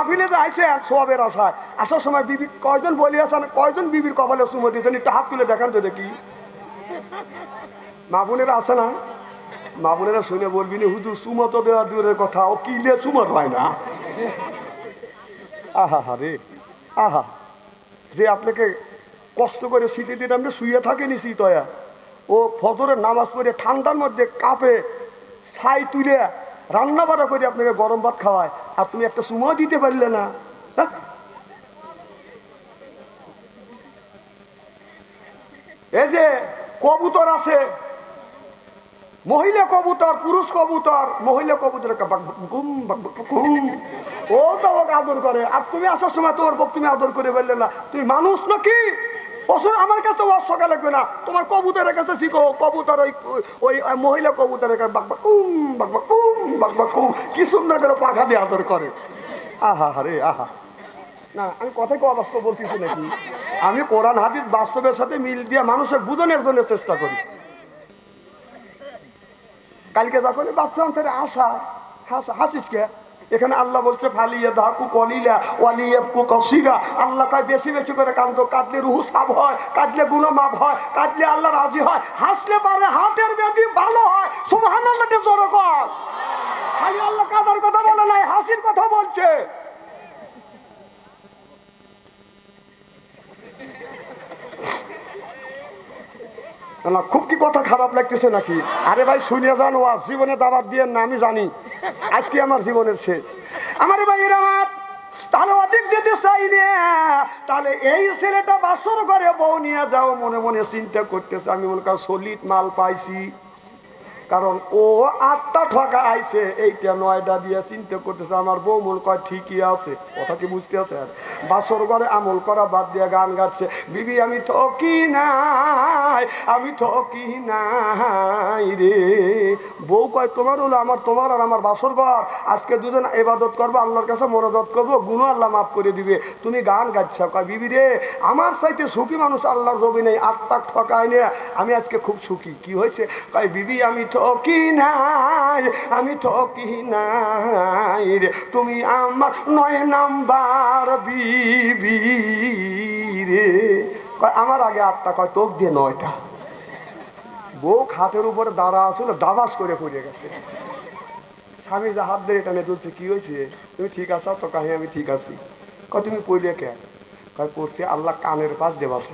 মাহফিলে যে আইসে সোয়াবের আশায়। আসার সময় বিবি, কয়জন বলি আসান কয়জন বিবির কপালে সুমো দিয়েছেন? একটু হাত তুলে দেখান তো দেখি। মা বোনেরা আসে না? মা বোনেরা শুনে বলবি না হুদু সুমত দেওয়া দূরের কথা, ও কিলে সুমত হয় না? আহা হা রে, আহা। যে আপনাকে কষ্ট করে শীতে দিন আপনি শুয়ে থাকেনি শীতয়া। ও ফজরের নামাজ পড়ে ঠান্ডার মধ্যে কাপে, ছাই তুলে রান্না বাড়া করে আপনাকে গরম ভাত খাওয়ায়। আর তুমি একটা সুমো দিতে পারলে না হ্যাঁ? এই যে কবুতর আছে, মহিলা কবুতর, পুরুষ কবুতর, মহিলা কবুতর। ও তো আদর করে আর তুমি আসার সময় তোমার বক তুমি আদর করে বললে না, তুমি মানুষ নাকি অসুর আমার কাছে ওয়াজ সকা লাগবে না। তোমার কবুতরের কাছে শিখো। কবুতর ওই ওই মহিলা কবুতরের কাছে বাক বাক কুম বাক বাক কুম বাক বাক কুম কি সুন্দর করে পাখা দিয়ে আদর করে। আহা, হারে, আহা। না, আমি কথাই কো অবাস্তব বলতেছি নাকি? আমি কোরআন, হাদিস বাস্তবের সাথে মিল দিয়ে মানুষের বুঝনের জন্য চেষ্টা করি। কালকে যখন বাচ্চা অন্তরে আসা হাসা, হাসিস কে? এখানে আল্লাহ বলছে ফালিয়া ধাকু কলিলা ওয়ালিয়াবকু কসিরা। আল্লাহ কয়, বেশি বেশি করে কাঁদতো কাঁদলে রুহু সাব হয়, কাঁদলে গুণ মাপ হয়, কাঁদলে আল্লাহ রাজি হয়। হাসলে পারে হাটের ব্যাধি ভালো হয়। সুবহানাল্লাহ জোরে কর খালি আল্লাহ কাদার কথা বলে নাই, হাসির কথা বলছে। না খুব কি কথা খারাপ লাগতেছে নাকি? আরে ভাই শুনে যান ও জীবনে দাবাত দিয়ে না, আমি জানি। আজকে আমার জীবনের শেষ। আমার ভাই আমার, তাহলে অধিক যেতে চাই না। তাহলে এই ছেলেটা বাসর করে বউ নিয়ে যাও, মনে মনে চিন্তা করতেছে, আমি করি সলিড মাল পাইছি। কারণ ও আটটা ঠকা আইছে এইটা নয়টা দিয়ে চিন্তা করতেছে, আমার বউ মন কয় ঠিকই আছে। কথা কি বুঝতে আছে আর বাসর ঘরে আমল করা বাদ দিয়ে গান গাচ্ছে। বিবি, আমি ঠকি নাই, আমি ঠকি নাই রে। বউ কয়, তোমার হলো আমার, তোমার আর আমার বাসর ঘর। আজকে দুজন এবাদত করব, আল্লাহর কাছে মনোদত করব গুণ আল্লাহ মাফ করে দিবে। তুমি গান গাচ্ছ। কয়, বিবি রে, আমার চাইতে সুখী মানুষ আল্লাহর রবি নেই, আত্মা ঠকায় নে আমি আজকে খুব সুখী। কি হয়েছে? কয়, বিবি, আমি ঠকি নাই, আমি ঠকি নাই রে। তুমি আমার নয় নাম্বার বিবি রে আমার আগে আটটা, কয়, তোক দিয়ে নয়টা। বউ খাটের উপরে দাঁড়া আসছিল দাবাস করে পড়ে গেছে। স্বামী যা হাত ধরে টানে তুলছে, কি হয়েছে? তুমি ঠিক আছো? তো কাহে আমি ঠিক আছি। কয়, তুমি পড়লে কে? কয় পড়ছে আল্লাহ কানের পাশ দেবাস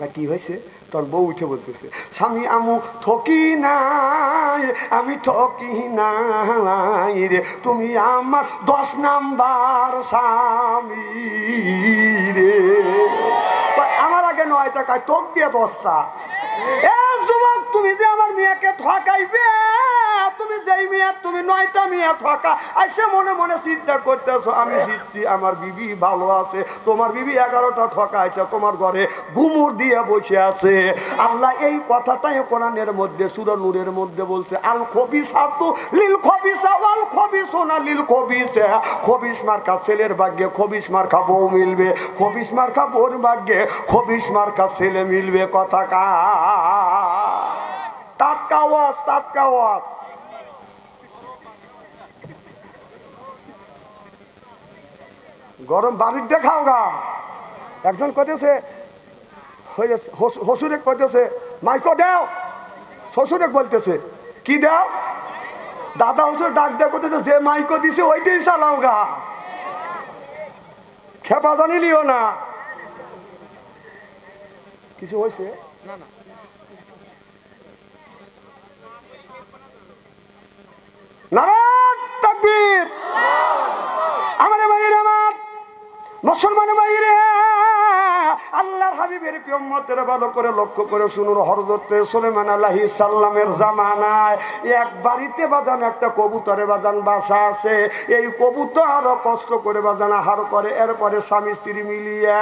তা কি হয়েছে? তোর বউ উঠে বলতেছে, স্বামী, আমু ঠকি নাই, আমি ঠকি নাই রে, তুমি আমার দশ নাম্বার স্বামী রে। আমার আগে নয় টাকায় তোক দিয়ে দশটা। তুমি যে আমার মেয়েকে ঠকাইবে? যেই মেয়ে, তুমি নয়টা মেয়ে ঠকা আইসে মনে মনে চিন্তা করতেছো, আমি জিতছি, আমার বিবি ভালো আছে, তোমার বিবি এগারোটা ঠকাইছে তোমার ঘরে ঘুমুর দিয়ে বসে আছে। আল্লাহ এই কথাটাই কোরআনের মধ্যে, সুর নূরের মধ্যে বলছে, আল খবিসা তো লিল খবিসা ওয়াল খবিসো না লিল খবিসা। খবিস মার্কা ছেলের ভাগ্যে, খবিস মার্কা বউ মিলবে, খবিস মার্কা বোর ভাগ্যে, খবিস মার্কা ছেলে মিলবে, কথা কা। টাটকা ওয়াজ টাটকা ওয়াজ। গরম বাড়ির দেখাও গা। একজন কইতেছে হসুরে কইতেছে মাইকো দেও। শ্বশুরে বলতেছে কি দাও? দাদা হসুর ডাক দেয় করতেছে যে মাইকো দিছে ওইটাই চালাও গা। খেপা জানিলিও না। কিছু হয়েছে তাকবীর আমার ভাইয়ের আমার মুসলমান ভাইরে আল্লাহর হাবিবের প্রিয়মতের ভালো করে লক্ষ্য করে শুনুন। হরদত্তে সুলেমান আল্লাহি সাল্লামের জামানায় এক বাড়িতে বাজান একটা কবুতরে বাজান বাসা আছে। এই কবুতর কষ্ট করে বাজান আহার করে, এরপরে স্বামী স্ত্রী মিলিয়া,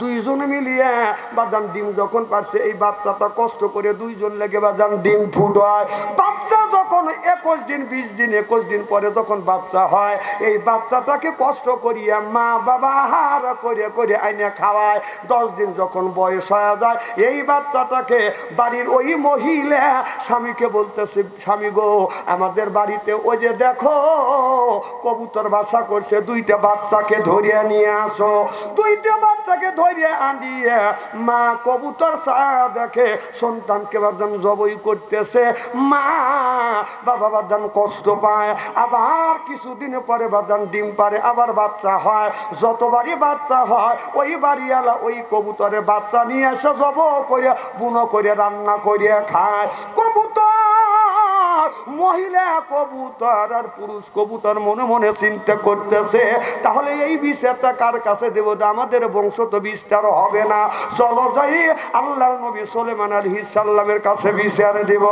দুইজন মিলিয়া বাজান ডিম যখন পারছে, এই বাচ্চাটা কষ্ট করে দুইজন লেগে বাজান ডিম ফুটায়। বাচ্চা যখন একুশ দিন, বিশ দিন, একুশ দিন পরে যখন বাচ্চা হয়, এই বাচ্চাটাকে কষ্ট করিয়া মা বাবা আহার করে করে আইনে খাওয়ায়। দশ দিন যখন বয়স বয়স হয়ে যায়, এই বাচ্চাটাকে বাড়ির ওই মহিলা স্বামীকে বলতেছে, স্বামী গো, আমাদের বাড়িতে ওই যে দেখো, কবুতর বাসা করছে, দুইটা বাচ্চাকে ধরিয়ে নিয়ে আসো। দুইটা বাচ্চাকে ধরিয়ে আনিয়ে মা কবুতর ছায়া দেখে সন্তানকে বাদান জবই করতেছে। মা বাবা বাদান কষ্ট পায়, আবার কিছুদিন পরে বাদান ডিম পারে, আবার বাচ্চা হয়। যতবারই বাচ্চা হয়, ওই বাড়িওয়ালা ওই কবুতরের বাচ্চা নিয়ে এসে জব করে বুনো করে রান্না করে খায়। কবুতর, মহিলা কবুতর আর পুরুষ কবুতর মনে মনে চিন্তা করতেছে, তাহলে এই বিষয়টা কার কাছে দেব? আমাদের বংশ তো বিস্তার হবে না। চলো যাই, আল্লাহর নবী সোলেমান আলহি সাল্লামের কাছে বিচার দেব।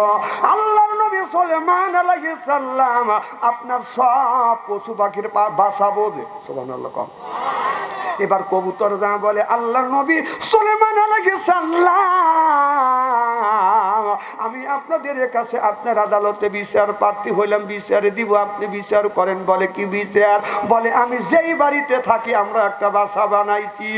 আল্লাহর নবী সোলেমান আলহি সাল্লাম আপনার সব পশু পাখির বাসা বোঝে। সোমান আল্লাহ কম। এবার কবুতর যা বলে আল্লাহ নবী সুলেমান আমি আপনাদের কাছে আপনার আদালতে বিচার প্রার্থী হইলাম, বিচারে দিব, আপনি বিচার করেন। বলে, কি বিচার? বলে, আমি যেই বাড়িতে থাকি, আমরা একটা বাসা বানাইছি।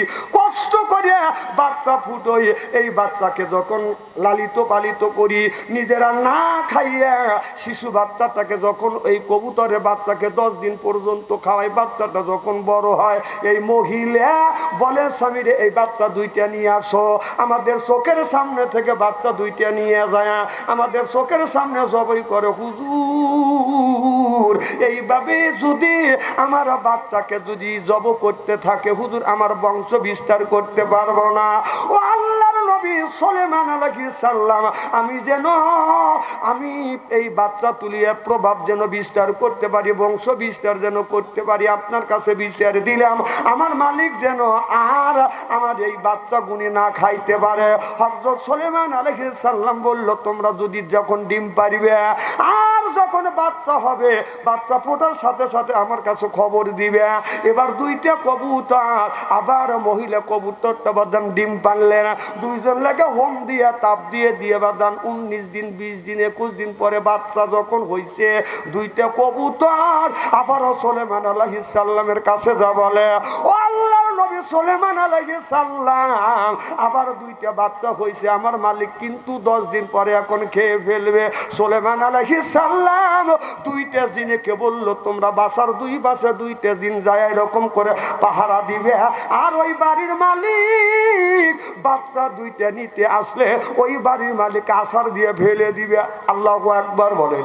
কষ্ট করে বাচ্চা ফুটোই এই বাচ্চাকে যখন লালিত পালিত করি, নিজেরা না খাইয়া শিশু বাচ্চাটাকে যখন এই কবুতরের বাচ্চাকে দশ দিন পর্যন্ত খাওয়াই বাচ্চাটা যখন বড় হয়, এই মহিলা বলে, স্বামীরে, এই বাচ্চা দুইটা নিয়ে আসো। আমাদের চোখের সামনে থেকে বাচ্চা দুইটা নিয়ে যায়। আমাদের চোখের সামনে জবই করে, হুজুর। এইভাবে যদি আমার বাচ্চাকে যদি জব করতে থাকে, হুজুর, আমার বংশ বিস্তার করতে পারব না। ও আল্লাহর নবী সলেমান সালাম, আমি যেন, আমি এই বাচ্চা তুলিয়ে প্রভাব যেন বিস্তার করতে পারি, বংশ বিস্তার যেন করতে পারি, আপনার কাছে বিচার দিলাম। আমার মালিক যেন আর আমার এই বাচ্চা না খাইতে পারে। সলেমান বলল, তোমরা যদি যখন ডিম পারিবে, আর যখন বাচ্চা হবে, বাচ্চা ফোটার সাথে সাথে আমার কাছে খবর দিবে। এবার দুইটা কবুতর, আবার মহিলা কবুতরটা বাদাম ডিম পারলেন। দুইজন লাগে হোম দিয়ে, তাপ দিয়ে দিয়ে বাদান, উনিশ দিন, বিশ দিন, একুশ দিন পরে বাচ্চা যখন হয়েছে দুইটা কবুতর আবারও সোলেমান আলাহিস সাল্লামের কাছে যা বলে, ও আল্লাহর নবী সোলেমান আবার দুইটা বাচ্চা হয়েছে আমার মালিক কিন্তু দশ দিন পরে এখন খেয়ে ফেলবে। সোলেমান আলাইহিস সাল্লাম দুইটা দিনে কে বলল, তোমরা বাসার দুই বাসে দুইটা দিন যায় এরকম করে পাহারা দিবে। আর ওই বাড়ির মালিক বাচ্চা দুইটা নিতে আসলে ওই বাড়ির মালিক আসার দিয়ে ফেলে দিবে। আল্লাহ একবার বলেন।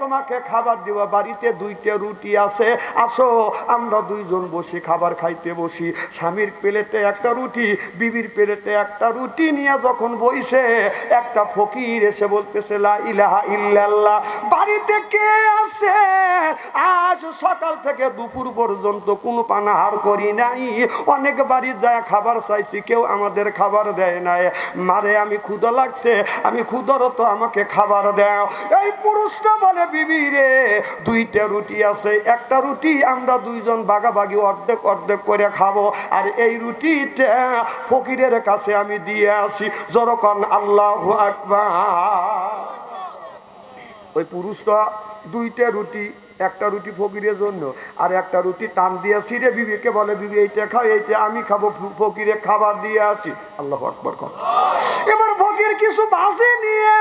তোমাকে খাবার দিব বাড়িতে দুইটা রুটি আছে। আসো, আমরা দুইজন বসে খাবার খাইতে বসি। স্বামীর প্লেটে একটা রুটি, বিবির প্লেটে একটা রুটি নিয়ে যখন বইছে, একটা ফকির এসে বলতেছে ইল্লাল্লাহ। বাড়িতে কে আছে? আজ সকাল থেকে দুপুর পর্যন্ত কোনো পানাহার করি নাই। অনেক বাড়ি যায় খাবার চাইছি, কেউ আমাদের খাবার দেয় নাই। মারে, আমি ক্ষুদা লাগছে, আমি ক্ষুদরত আমাকে খাবার দাও। এই পুরুষটা বলে দুইটা রুটি আছে, একটা রুটি আমরা দুইজন অর্ধেক অর্ধেক করে খাব, আর এই রুটিটা ফকিরের কাছে আমি দিয়ে আসি। যখন আল্লাহ ওই পুরুষটা দুইটা রুটি, একটা রুটি ফকিরের জন্য, আর একটা রুটি টান দিয়ে ছিঁড়ে বিবিকে বলে, বিবি, এইটা খাও, এইটা আমি খাব ফকিরে খাবার দিয়ে আসি। আল্লাহ আকবর কর। এবার ফকির কিছু ভাজে নিয়ে,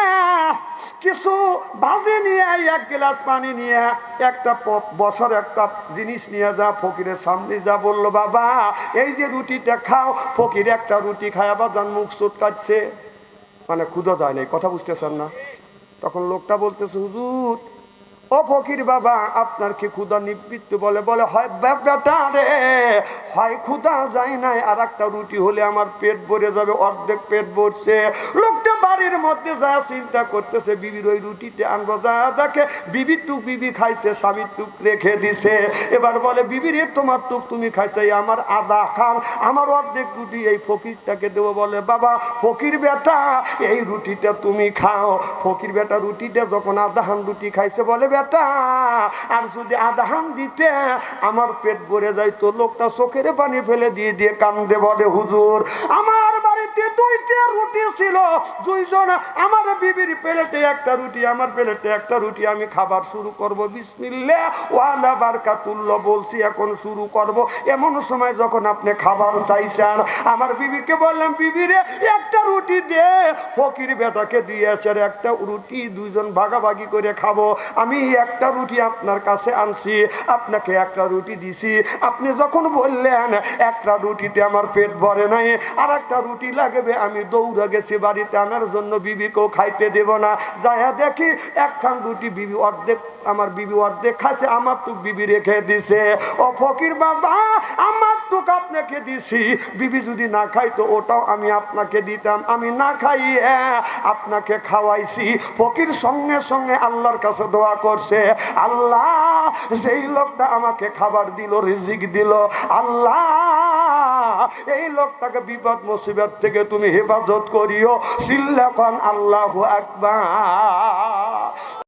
কিছু ভাজে নিয়ে, এক গ্লাস পানি নিয়ে, একটা বছর একটা জিনিস নিয়ে যা, ফকিরের সামনে যা বলল, বাবা, এই যে রুটিটা খাও, ফকির একটা রুটি খায়, আবার যান মুখ চুটকাচ্ছে মানে ক্ষুদা যায় নাই কথা বুঝতেছেন না? তখন লোকটা বলতেছে, হুজুর, ও ফকির বাবা, আপনার কি ক্ষুদা নিবৃত্ত বলে বলে, হয় বে- বেটা রে হয় ক্ষুধা যায় নাই আর একটা রুটি হলে আমার পেট ভরে যাবে, অর্ধেক পেট ভরছে। লোকটা বাড়ির মধ্যে যা চিন্তা করতেছে, বিবির ওই রুটিতে আনব যা দেখে, বিবি টুক বিবি খাইছে স্বামীর টুক রেখে দিছে। এবার বলে বিবির তোমার টুক তুমি খাইছে আমার আদা খান, আমার অর্ধেক রুটি, এই ফকিরটাকে দেবো বলে, বাবা, ফকির বেটা, এই রুটিটা তুমি খাও। ফকির বেটা রুটিটা যখন আদাহান রুটি খাইছে, বলে, বেটা, আর যদি আদাহান দিতে, আমার পেট ভরে যায়। যাইতো লোকটা চোখের পানি ফেলে দিয়ে দিয়ে কান্দে বলে, হুজুর, আমার বাড়িতে দুইটা রুটি ছিল। দুইজন, আমার বিবির প্লেটে একটা রুটি, আমার প্লেটে একটা রুটি, আমি খাবার শুরু করব। বিসমিল্লা ওয়ালা বারকাতুল্লাহ বলছি, এখন শুরু করব। এমন সময় যখন আপনি খাবার চাইছেন, আমার বিবিকে বললাম বিবি রে একটা রুটি দে। ফকির বেটাকে দিয়েছে আর একটা রুটি, দুইজন ভাগাভাগি করে খাব। আমি একটা রুটি আপনার কাছে আনছি, আপনাকে একটা রুটি দিছি। আপনি যখন বললেন একটা রুটিতে আমার পেট ভরে নাই আর একটা রুটি লাগবে, আমি দৌড়ে গেছি বাড়িতে, আনার জন্য বিবিকেও খাইতে দেব না। যাইয়া দেখি একখান রুটি বিবি অর্ধেক, আমার বিবি অর্ধেক খাইছে আমার তো বিবি রেখে দিছে। ও ফকির বাবা, আমার টুক আপনাকে দিছি, বিবি যদি না খাইতো, ওটাও আমি আপনাকে দিতাম। আমি না খাইয়ে আপনাকে খাওয়াইছি। ফকির সঙ্গে সঙ্গে আল্লাহর কাছে দোয়া করছে, আল্লাহ, যেই লোকটা আমাকে খাবার দিল, রিজিক দিল, আল্লাহ, এই লোকটাকে বিপদ মুসিবত থেকে তুমি হেফাজত করিও। সিল্লাখন আল্লাহ আকবার।